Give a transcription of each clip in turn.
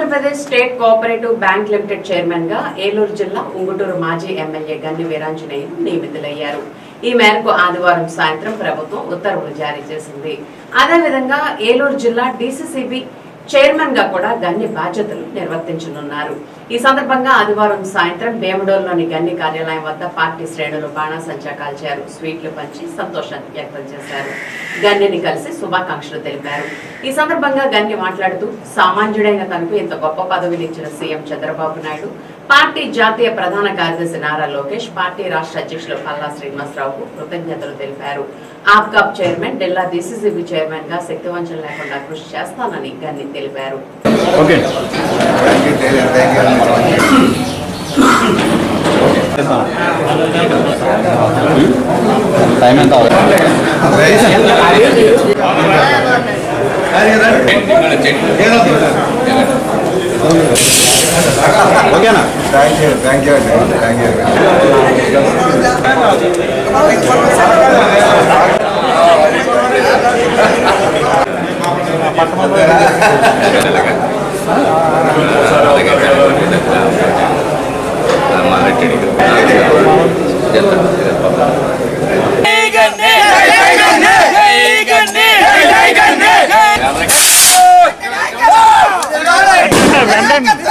Andhra Pradesh state cooperative bank limited చైర్మన్గా ఏలూరు జిల్లా ఉంగుటూరు మాజీ ఎమ్మెల్యే గన్ని వీరాంజనేయులు నియమితులయ్యారు. ఈ మేరకు ఆదివారం సాయంత్రం ప్రభుత్వం ఉత్తర్వులు జారీ చేసింది. అదేవిధంగా ఏలూరు జిల్లా డీసీసీబీ చైర్మన్గా కూడా గన్ని బాధ్యతలు నిర్వర్తించనున్నారు. ఈ సందర్భంగా ఆదివారం సాయంత్రం భీమడోల్లోని గన్ని కార్యాలయం వద్ద పార్టీ శ్రేణులు బాణాసంచా కాల్చారు. స్వీట్లు పంచి సంతోషాన్ని వ్యక్తం చేశారు. గన్నిని కలిసి శుభాకాంక్షలు తెలిపారు. ఈ సందర్భంగా గన్ని మాట్లాడుతూ సామాన్యుడైన తనకు ఇంత గొప్ప పదవిని ఇచ్చిన సీఎం చంద్రబాబు నాయుడు పార్టీ జాతీయ ప్రధాన కార్యదర్శి నారా లోకేష్ పార్టీ రాష్ట్ర అధ్యక్షులు పల్లా శ్రీనివాసరావుకు కృతజ్ఞతలు తెలిపారు. ఆప్కాప్ చైర్మన్ ఢిల్లా డీసీసీబీ చైర్మన్గా శక్తివంచన లేకుండా కృషి చేస్తానని గన్ని తెలిపారు. ఎంత ఓకేనా? థ్యాంక్ యూ థ్యాంక్ యూ అండి థ్యాంక్ యూ అన్ని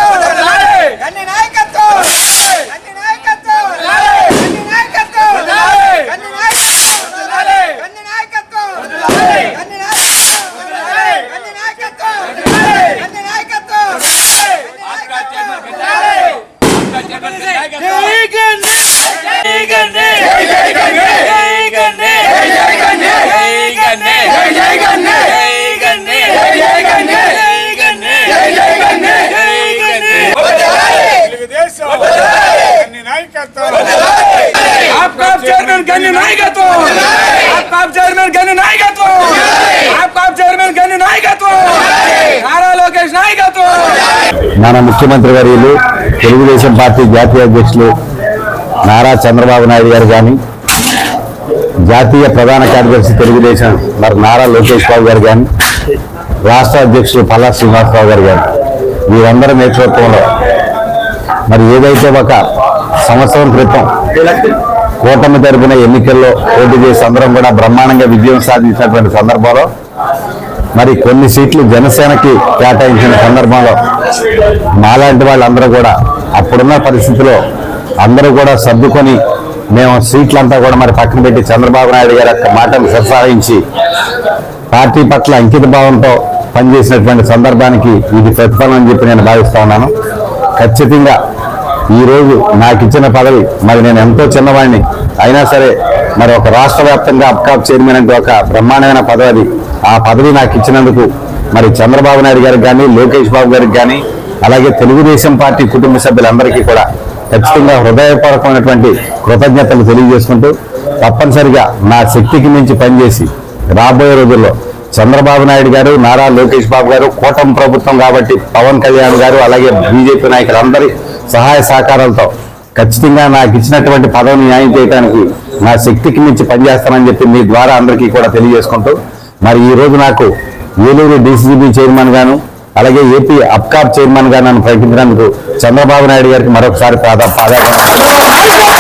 మన ముఖ్యమంత్రి వర్యులు తెలుగుదేశం పార్టీ జాతీయ అధ్యక్షులు నారా చంద్రబాబు నాయుడు గారు కానీ జాతీయ ప్రధాన కార్యదర్శి తెలుగుదేశం మరి నారా లోకేష్ బాబు గారు కానీ రాష్ట్ర అధ్యక్షులు పల్లా శ్రీనివాసరావు గారు కానీ వీరందరి నేతృత్వంలో మరి ఏదైతే ఒక సంవత్సరం క్రితం కూటమి తరపున ఎన్నికల్లో పోటీ చేసి అందరం కూడా బ్రహ్మాండంగా విజయం సాధించినటువంటి సందర్భంలో మరి కొన్ని సీట్లు జనసేనకి కేటాయించిన సందర్భంలో మాలాంటి వాళ్ళందరూ కూడా అప్పుడున్న పరిస్థితిలో అందరూ కూడా సర్దుకొని మేము సీట్లంతా కూడా మరి పక్కన పెట్టి చంద్రబాబు నాయుడు గారి యొక్క మాటను ప్రసారించి పార్టీ పట్ల అంకిత భావంతో పనిచేసినటువంటి సందర్భానికి ఇది ప్రతిఫలం అని చెప్పి నేను భావిస్తా ఉన్నాను. ఖచ్చితంగా ఈరోజు నాకు ఇచ్చిన పదవి మరి నేను ఎంతో చిన్నవాడిని. అయినా సరే మరి ఒక రాష్ట్ర వ్యాప్తంగా అప్కాప్ చైర్మన్ అంటే ఒక బ్రహ్మాండమైన పదవి అది. ఆ పదవి నాకు ఇచ్చినందుకు మరి చంద్రబాబు నాయుడు గారికి కానీ లోకేష్ బాబు గారికి కానీ అలాగే తెలుగుదేశం పార్టీ కుటుంబ సభ్యులందరికీ కూడా ఖచ్చితంగా హృదయపూర్వకమైనటువంటి కృతజ్ఞతలు తెలియజేసుకుంటూ తప్పనిసరిగా నా శక్తికి మించి పనిచేసి రాబోయే రోజుల్లో చంద్రబాబు నాయుడు గారు నారా లోకేష్ బాబు గారు కూటమి ప్రభుత్వం కాబట్టి పవన్ కళ్యాణ్ గారు అలాగే బీజేపీ నాయకులందరి సహాయ సహకారాలతో ఖచ్చితంగా నాకు ఇచ్చినటువంటి పదవిని న్యాయం చేయడానికి నా శక్తికి మించి పనిచేస్తానని చెప్పి మీ ద్వారా అందరికీ కూడా తెలియజేసుకుంటూ మరి ఈరోజు నాకు ఏలూరు డీసీబీ చైర్మన్ గాను అలాగే ఏపీ అప్కాప్ చైర్మన్గా నన్ను ప్రకటించినందుకు చంద్రబాబు నాయుడు గారికి మరొకసారి పాద పాదాలు